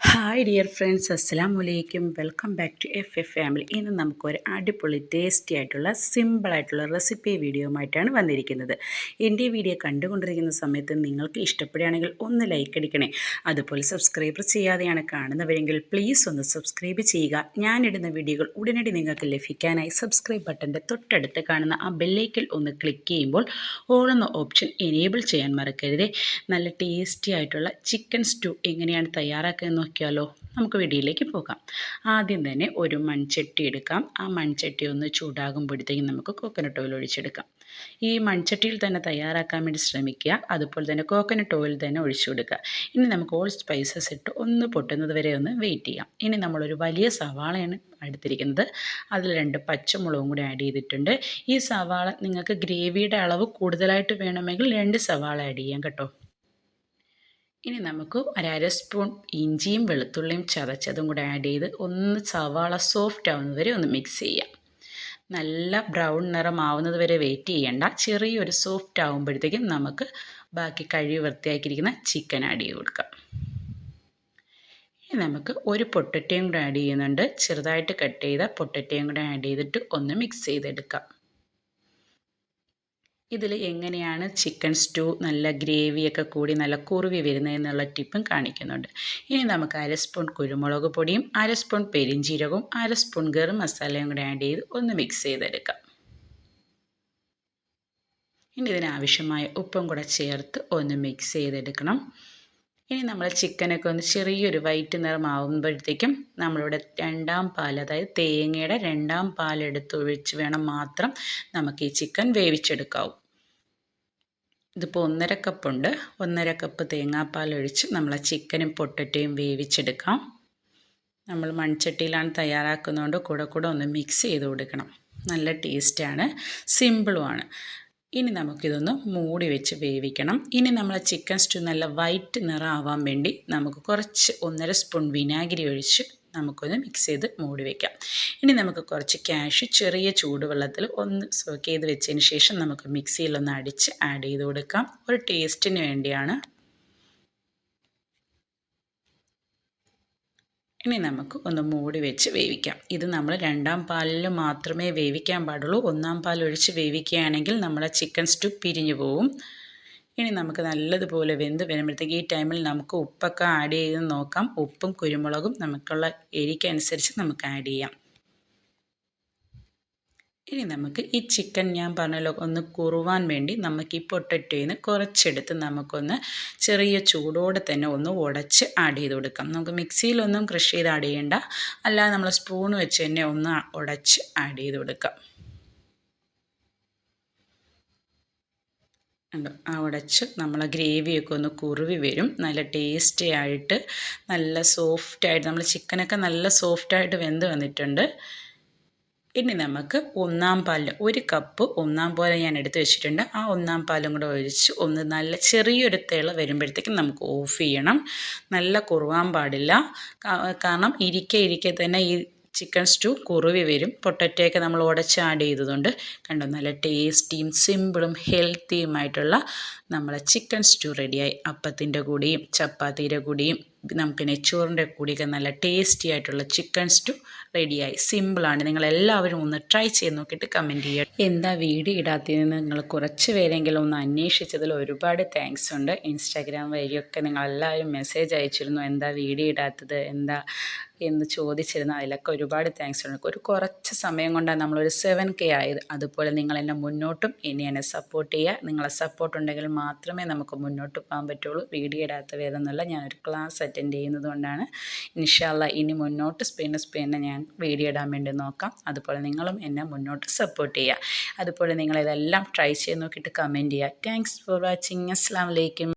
Hi dear friends അസ്സാം വലൈക്കും welcome back to F F family ഇന്ന് നമുക്കൊരു അടിപൊളി ടേസ്റ്റി ആയിട്ടുള്ള സിമ്പിളായിട്ടുള്ള റെസിപ്പി വീഡിയോയുമായിട്ടാണ് വന്നിരിക്കുന്നത്. എന്റെ വീഡിയോ കണ്ടുകൊണ്ടിരിക്കുന്ന സമയത്ത് നിങ്ങൾക്ക് ഇഷ്ടപ്പെടുകയാണെങ്കിൽ ഒന്ന് ലൈക്ക് അടിക്കണേ. അതുപോലെ സബ്സ്ക്രൈബ് ചെയ്യാതെയാണ് കാണുന്നവരെങ്കിൽ പ്ലീസ് ഒന്ന് സബ്സ്ക്രൈബ് ചെയ്യുക. ഞാനിടുന്ന വീഡിയോകൾ ഉടനടി നിങ്ങൾക്ക് ലഭിക്കാനായി സബ്സ്ക്രൈബ് ബട്ടന്റെ തൊട്ടടുത്ത് കാണുന്ന ആ ബെല്ലൈക്കിൽ ഒന്ന് ക്ലിക്ക് ചെയ്യുമ്പോൾ ഓൾ എന്ന ഓപ്ഷൻ എനേബിൾ ചെയ്യാൻ മറക്കരുതേ. നല്ല ടേസ്റ്റി ആയിട്ടുള്ള ചിക്കൻ സ്റ്റൂ എങ്ങനെയാണ് തയ്യാറാക്കുന്നത് നോക്കിയാലോ? നമുക്ക് വീഡിയോയിലേക്ക് പോകാം. ആദ്യം തന്നെ ഒരു മൺചട്ടി എടുക്കാം. ആ മൺചട്ടി ഒന്ന് ചൂടാകുമ്പോഴത്തേക്കും നമുക്ക് കോക്കനട്ട് ഓയിൽ ഒഴിച്ചെടുക്കാം. ഈ മൺചട്ടിയിൽ തന്നെ തയ്യാറാക്കാൻ വേണ്ടി ശ്രമിക്കുക. അതുപോലെ തന്നെ കോക്കനട്ട് ഓയിൽ തന്നെ ഒഴിച്ചു കൊടുക്കുക. ഇനി നമുക്ക് ഓൾ സ്പൈസസ് ഇട്ട് ഒന്ന് പൊട്ടുന്നത് വരെ ഒന്ന് വെയിറ്റ് ചെയ്യാം. ഇനി നമ്മളൊരു വലിയ സവാളയാണ് എടുത്തിരിക്കുന്നത്. അതിൽ രണ്ട് പച്ചമുളകും കൂടി ആഡ് ചെയ്തിട്ടുണ്ട്. ഈ സവാള നിങ്ങൾക്ക് ഗ്രേവിയുടെ അളവ് കൂടുതലായിട്ട് വേണമെങ്കിൽ രണ്ട് സവാള ആഡ് ചെയ്യാം കേട്ടോ. ഇനി നമുക്ക് ഒരര സ്പൂൺ ഇഞ്ചിയും വെളുത്തുള്ളിയും ചതച്ചതും കൂടെ ആഡ് ചെയ്ത് ഒന്ന് സവാള സോഫ്റ്റ് ആവുന്നത് വരെ ഒന്ന് മിക്സ് ചെയ്യാം. നല്ല ബ്രൗൺ നിറമാവുന്നത് വരെ വെയിറ്റ് ചെയ്യേണ്ട. ചെറിയൊരു സോഫ്റ്റ് ആകുമ്പോഴത്തേക്കും നമുക്ക് ബാക്കി കഴുകി വൃത്തിയാക്കിയിരിക്കുന്ന ചിക്കൻ ആഡ് ചെയ്ത് കൊടുക്കാം. ഇനി നമുക്ക് ഒരു പൊട്ടറ്റയും കൂടെ ആഡ് ചെയ്യുന്നുണ്ട്. ചെറുതായിട്ട് കട്ട് ചെയ്ത പൊട്ടറ്റയും കൂടെ ആഡ് ചെയ്തിട്ട് ഒന്ന് മിക്സ് ചെയ്തെടുക്കാം. ഇതിൽ എങ്ങനെയാണ് ചിക്കൻ സ്റ്റൂ നല്ല ഗ്രേവിയൊക്കെ കൂടി നല്ല കുറുവി വരുന്നതെന്നുള്ള ടിപ്പും കാണിക്കുന്നുണ്ട്. ഇനി നമുക്ക് അര സ്പൂൺ കുരുമുളക് പൊടിയും അര സ്പൂൺ പെരിഞ്ചീരകവും അര സ്പൂൺ ഗരം മസാലയും കൂടി ആഡ് ചെയ്ത് ഒന്ന് മിക്സ് ചെയ്തെടുക്കാം. ഇനി ഇതിനാവശ്യമായ ഉപ്പും കൂടെ ചേർത്ത് ഒന്ന് മിക്സ് ചെയ്തെടുക്കണം. ഇനി നമ്മൾ ചിക്കനൊക്കെ ഒന്ന് ചെറിയൊരു വൈറ്റ് നിറമാവുമ്പോഴത്തേക്കും നമ്മളിവിടെ രണ്ടാം പാൽ അതായത് തേങ്ങയുടെ രണ്ടാം പാൽ എടുത്ത് ഒഴിച്ച് വേണം മാത്രം നമുക്ക് ഈ ചിക്കൻ വേവിച്ചെടുക്കാവൂ. ഇതിപ്പോൾ ഒന്നര കപ്പുണ്ട് ഒന്നര കപ്പ് തേങ്ങാപ്പാൽ ഒഴിച്ച് നമ്മൾ ചിക്കനും പൊട്ടറ്റയും വേവിച്ചെടുക്കാം. നമ്മൾ മൺചട്ടിയിലാണ് തയ്യാറാക്കുന്നതുകൊണ്ട് കൂടെ കൂടെ ഒന്ന് മിക്സ് ചെയ്ത് കൊടുക്കണം. നല്ല ടേസ്റ്റാണ് സിമ്പിളുമാണ് ഇനി നമുക്കിതൊന്ന് മൂടി വെച്ച് വേവിക്കണം. ഇനി നമ്മൾ ചിക്കൻ സ്റ്റൂ നല്ല വൈറ്റ് നിറമാവാൻ വേണ്ടി നമുക്ക് കുറച്ച് ഒന്നര സ്പൂൺ വിനാഗിരി ഒഴിച്ച് നമുക്കൊന്ന് മിക്സ് ചെയ്ത് മൂടി വയ്ക്കാം ഇനി നമുക്ക് കുറച്ച് ക്യാഷ് ചെറിയ ചൂടുവെള്ളത്തിൽ ഒന്ന് സോക്ക് ചെയ്ത് വെച്ചതിന് ശേഷം നമുക്ക് മിക്സിയിലൊന്ന് അടിച്ച് ആഡ് ചെയ്ത് കൊടുക്കാം. ഒരു ടേസ്റ്റിന് വേണ്ടിയാണ് ഇനി നമുക്ക് ഒന്ന് മൂടി വെച്ച് വേവിക്കാം. ഇത് നമ്മൾ രണ്ടാം പാലിൽ മാത്രമേ വേവിക്കാൻ പാടുള്ളൂ. ഒന്നാം പാൽ ഒഴിച്ച് വേവിക്കുകയാണെങ്കിൽ നമ്മുടെ ചിക്കൻ സ്റ്റു പിരിഞ്ഞു പോവും. ഇനി നമുക്ക് നല്ലതുപോലെ വെന്ത് വരുമ്പോഴത്തേക്ക് ഈ ടൈമിൽ നമുക്ക് ഉപ്പൊക്കെ ആഡ് ചെയ്ത് നോക്കാം. ഉപ്പും കുരുമുളകും നമുക്കുള്ള എരിക്കനുസരിച്ച് നമുക്ക് ആഡ് ചെയ്യാം. ഇനി നമുക്ക് ഈ ചിക്കൻ ഞാൻ പറഞ്ഞല്ലോ ഒന്ന് കുറുവാൻ വേണ്ടി നമുക്ക് ഈ പൊട്ടറ്റോയിൽ കുറച്ചെടുത്ത് നമുക്കൊന്ന് ചെറിയ ചൂടോടെ തന്നെ ഒന്ന് ഉടച്ച് ആഡ് ചെയ്ത് കൊടുക്കാം. നമുക്ക് മിക്സിയിലൊന്നും ക്രഷ് ചെയ്ത് ആഡ് ചെയ്യേണ്ട. അല്ലാതെ നമ്മൾ സ്പൂൺ വെച്ച് തന്നെ ഒന്ന് ഉടച്ച് ആഡ് ചെയ്ത് കൊടുക്കാം. ആ ഉടച്ച് നമ്മൾ ഗ്രേവിയൊക്കെ ഒന്ന് കുറുവി വരും. നല്ല ടേസ്റ്റി ആയിട്ട് നല്ല സോഫ്റ്റായിട്ട് നമ്മൾ ചിക്കനൊക്കെ നല്ല സോഫ്റ്റായിട്ട് വെന്ത് വന്നിട്ടുണ്ട്. ഇനി നമുക്ക് ഒന്നാം പാലിൽ ഒരു കപ്പ് ഒന്നാം പാൽ ഞാൻ എടുത്ത് വെച്ചിട്ടുണ്ട്. ആ ഒന്നാം പാലും കൂടെ ഒഴിച്ച് ഒന്ന് നല്ല ചെറിയൊരു തിള വരുമ്പോഴത്തേക്കും നമുക്ക് ഓഫ് ചെയ്യണം. നല്ല കുറുവാൻ പാടില്ല. കാരണം ഇരിക്കെ ഇരിക്കെ തന്നെ ഈ ചിക്കൻ സ്റ്റൂ കുറുവി വരും. പൊട്ടറ്റയൊക്കെ നമ്മൾ ഉടച്ച് ആഡ് ചെയ്തതുകൊണ്ട് കണ്ടോ നല്ല ടേസ്റ്റിയും സിമ്പിളും ഹെൽത്തിയുമായിട്ടുള്ള നമ്മളെ ചിക്കൻ സ്റ്റൂ റെഡിയായി. അപ്പത്തിന്റെ കൂടിയും ചപ്പാത്തിയുടെ കൂടിയും നമുക്ക് നെച്ചോറിന്റെ കൂടിയൊക്കെ നല്ല ടേസ്റ്റി ആയിട്ടുള്ള ചിക്കൻ സ്റ്റു റെഡിയായി സിമ്പിളാണ് നിങ്ങൾ എല്ലാവരും ഒന്ന് ട്രൈ ചെയ്ത് നോക്കിയിട്ട് കമന്റ് ചെയ്യുക. എന്താ വീഡിയോ ഇടാത്തതെന്ന് നിങ്ങൾ കുറച്ച് പേരെങ്കിലും ഒന്ന് അന്വേഷിച്ചതിൽ ഒരുപാട് താങ്ക്സ് ഉണ്ട്. ഇൻസ്റ്റാഗ്രാം വഴിയൊക്കെ നിങ്ങളെല്ലാവരും മെസ്സേജ് അയച്ചിരുന്നു. എന്താ വീഡിയോ ഇടാത്തത്? എന്താ എന്ന് ചോദിച്ചിരുന്നു. അതിലൊക്കെ ഒരുപാട് താങ്ക്സ് ഉണ്ട്. ഒരു കുറച്ച് സമയം കൊണ്ടാണ് നമ്മളൊരു സെവൻ കെ ആയത്. അതുപോലെ നിങ്ങൾ എന്നെ മുന്നോട്ടും ഇനി എന്നെ സപ്പോർട്ട് ചെയ്യുക. നിങ്ങളെ സപ്പോർട്ട് ഉണ്ടെങ്കിൽ മാത്രമേ നമുക്ക് മുന്നോട്ട് പോകാൻ പറ്റുള്ളൂ. വീഡിയോ ഇടാത്ത വേദമെന്നല്ല ഞാനൊരു ക്ലാസ് അറ്റൻഡ് ചെയ്യുന്നത് കൊണ്ടാണ് ഇൻഷാല്ല ഇനി മുന്നോട്ട് സ്പെയിന് സ്പെയിനെ ഞാൻ വീഡിയോ ഇടാൻ വേണ്ടി നോക്കാം. അതുപോലെ നിങ്ങളും എന്നെ മുന്നോട്ട് സപ്പോർട്ട് ചെയ്യുക. അതുപോലെ നിങ്ങളിതെല്ലാം ട്രൈ ചെയ്ത് നോക്കിയിട്ട് കമന്റ് ചെയ്യുക. താങ്ക്സ് ഫോർ വാച്ചിങ് അസ്സാം വലൈക്കും